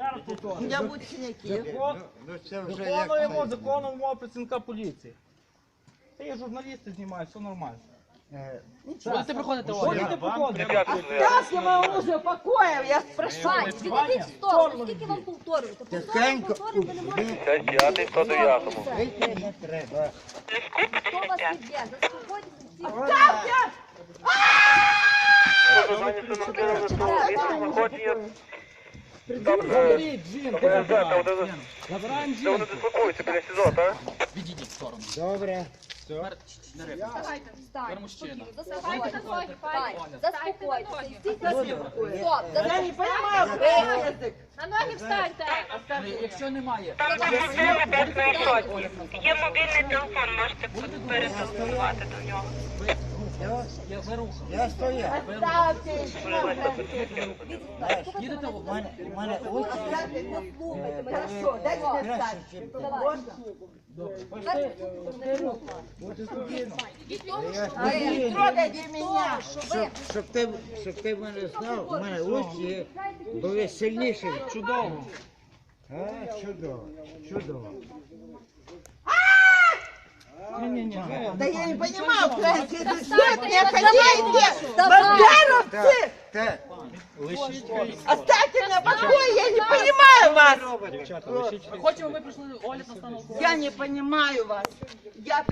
Ще раз повторюю. Я будь Ну це вже як Виконуємо це. законом умови працівника поліції. Та є журналісти знімають, все нормально. Е, Будете приходити Будете проходити. Оставь моє оружие покоєм, я спрашиваю. Вань, відійдіть в сторону, скільки вам повторювати? Тихенько. Повторювати, повторювати, ви не можете. 59, 109. Вийти не треба. Хто вас відб'є? Заспокойтеся всі. Заберіть жінку. забирайте. Забираємо Це вони дислокуються біля СІЗО, так? Відійдіть в сторону. Добре. Стійте. Я Стоп. не понимаю. На ноги встаньте. Ну, Якщо немає, Є мобільний телефон, можете перетелефонувати до нього. Я рухав. Я стояв. Їдете в у мене, у мене очі Оставьте, послухайте. Хорошо, дайте мне встать. ніж Можно? Не трогайте меня. щоб, щоб, ти, щоб ти мене знав, у мене очі були сильніші. Чудово. А, чудово, чудово. Да я не понимаю украинский язык. не? Давай. Бандеровцы! Так, Оставьте меня в покое, я не понимаю вас. Хочемо, ми прийшли огляд на. Я не понимаю вас. Я